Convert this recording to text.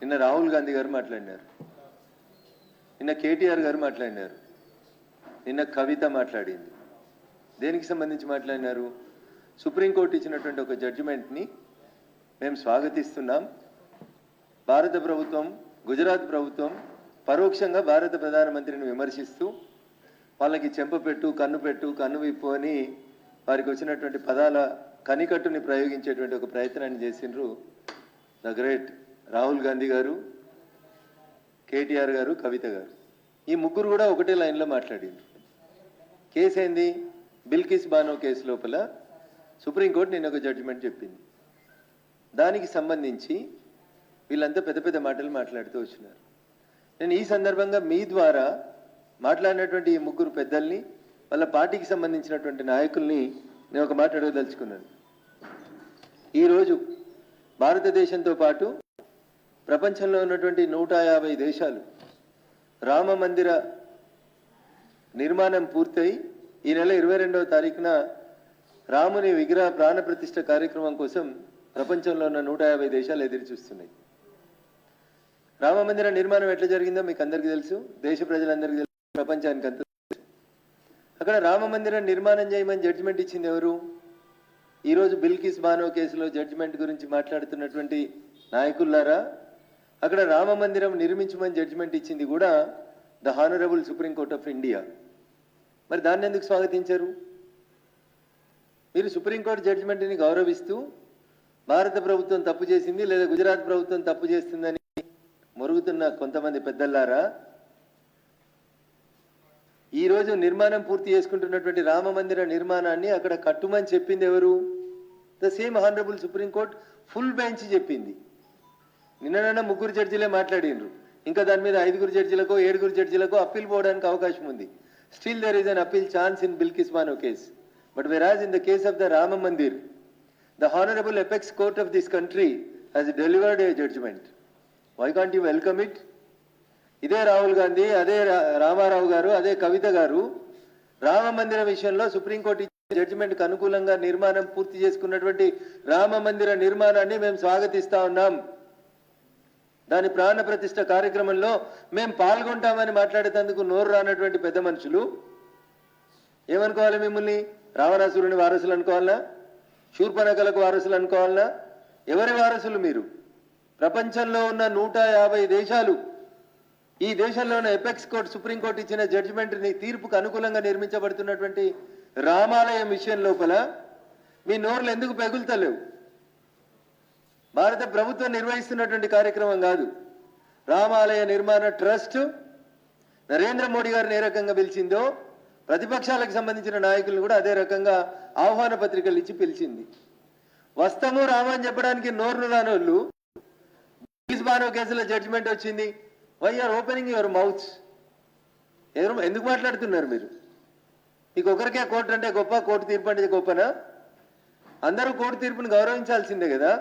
నిన్న రాహుల్ గాంధీ గారు మాట్లాడినారు. నిన్న కేటీఆర్ గారు మాట్లాడినారు. నిన్న కవిత మాట్లాడింది. దేనికి సంబంధించి మాట్లాడినారు? సుప్రీంకోర్టు ఇచ్చినటువంటి ఒక జడ్జిమెంట్ని మేము స్వాగతిస్తున్నాం. భారత ప్రభుత్వం గుజరాత్ ప్రభుత్వం పరోక్షంగా భారత ప్రధానమంత్రిని విమర్శిస్తూ వాళ్ళకి చెంపపెట్టు కన్ను పెట్టు కన్ను విప్పు అని వారికి వచ్చినటువంటి పదాల కనికట్టుని ప్రయోగించేటువంటి ఒక ప్రయత్నాన్ని చేసిండ్రు ద గ్రేట్ రాహుల్ గాంధీ గారు కేటీఆర్ గారు కవిత గారు. ఈ ముగ్గురు కూడా ఒకటే లైన్లో మాట్లాడింది. కేసు ఏంది? బిల్కిస్ బానో కేసు లోపల సుప్రీంకోర్టు నిన్న ఒక జడ్జిమెంట్ చెప్పింది. దానికి సంబంధించి వీళ్ళంతా పెద్ద పెద్ద మాటలు మాట్లాడుతూ వచ్చినారు. నేను ఈ సందర్భంగా మీ ద్వారా మాట్లాడినటువంటి ఈ ముగ్గురు పెద్దల్ని వాళ్ళ పార్టీకి సంబంధించినటువంటి నాయకుల్ని నేను ఒక మాట అడగదలుచుకున్నాను. ఈరోజు భారతదేశంతో పాటు ప్రపంచంలో ఉన్నటువంటి నూట యాభై దేశాలు రామ మందిర నిర్మాణం పూర్తయి ఈ నెల ఇరవై రెండవ తారీఖున రాముని విగ్రహ ప్రాణప్రతిష్ఠ కార్యక్రమం కోసం ప్రపంచంలో ఉన్న నూట యాభై దేశాలు ఎదురు చూస్తున్నాయి. రామ మందిర నిర్మాణం ఎట్లా జరిగిందో మీకు అందరికీ తెలుసు. దేశ ప్రజలందరికీ తెలుసు. ప్రపంచానికి అంత అక్కడ రామ మందిరం నిర్మాణం చేయమని జడ్జిమెంట్ ఇచ్చింది ఎవరు? ఈరోజు బిల్కిస్ బానో కేసులో జడ్జిమెంట్ గురించి మాట్లాడుతున్నటువంటి నాయకుల్లారా? అక్కడ రామ మందిరం నిర్మించమని జడ్జిమెంట్ ఇచ్చింది కూడా the honourable Supreme Court of India మరి దాన్ని ఎందుకు స్వాగతించారు? మీరు సుప్రీంకోర్టు జడ్జిమెంట్ని గౌరవిస్తూ భారత ప్రభుత్వం తప్పు చేసింది లేదా గుజరాత్ ప్రభుత్వం తప్పు చేస్తుందని మొరుగుతున్న కొంతమంది పెద్దల్లారా? ఈ రోజు నిర్మాణం పూర్తి చేసుకుంటున్నటువంటి రామ మందిర నిర్మాణాన్ని అక్కడ కట్టుమని చెప్పింది ఎవరు? The same honourable Supreme Court full bench చెప్పింది. నిన్న ముగ్గురు జడ్జిలే మాట్లాడిండ్రు. ఇంకా దాని మీద ఐదుగురు జడ్జిలకు ఏడుగురు జడ్జిలకు అప్పీల్ పోవడానికి అవకాశం ఉంది. Still there is an appeal chance in Bilkis Bano case but whereas in the case of the Rama Mandir the honourable apex court of this country has delivered a judgement why can't you welcome it ఇదే రాహుల్ గాంధీ అదే రా- రామారావు గారు అదే కవిత గారు రామ మందిర విషయంలో supreme court ఇచ్చిన జడ్జిమెంట్కి అనుకూలంగా నిర్మాణం పూర్తి చేసుకున్నటువంటి రామ మందిర నిర్మాణాన్ని మేము స్వాగతిస్తా ఉన్నాం. దాని ప్రాణ ప్రతిష్ఠ కార్యక్రమంలో మేము పాల్గొంటామని మాట్లాడేటందుకు నోరు రానటువంటి పెద్ద మనుషులు. ఏమనుకోవాలి మిమ్మల్ని? రావణాసురుని వారసులు అనుకోవాలా? శూర్పనకలకు వారసులు అనుకోవాలా? ఎవరి వారసులు మీరు? ప్రపంచంలో ఉన్న నూట యాభై దేశాలు. ఈ దేశంలో ఉన్న ఎపెక్స్ కోర్ట్ సుప్రీంకోర్టు ఇచ్చిన జడ్జిమెంట్ని తీర్పుకు అనుకూలంగా నిర్మించబడుతున్నటువంటి రామాలయం విషయం లోపల మీ నోర్లు ఎందుకు పెగులుతలేవు? భారత ప్రభుత్వం నిర్వహిస్తున్నటువంటి కార్యక్రమం కాదు. రామాలయ నిర్మాణ ట్రస్ట్ నరేంద్ర మోడీ గారిని ఏ రకంగా పిలిచిందో ప్రతిపక్షాలకు సంబంధించిన నాయకులను కూడా అదే రకంగా ఆహ్వాన పత్రికలు ఇచ్చి పిలిచింది. వస్తాము రామని చెప్పడానికి నోర్ను రానోళ్ళు బానో బారో కేసులో జడ్జిమెంట్ వచ్చింది. Why are opening your mouths ఎవరు ఎందుకు మాట్లాడుతున్నారు మీరు? మీకు ఒకరికే కోర్టు అంటే గొప్ప కోర్టు తీర్పు అంటే గొప్పనా? అందరూ కోర్టు తీర్పును గౌరవించాల్సిందే కదా.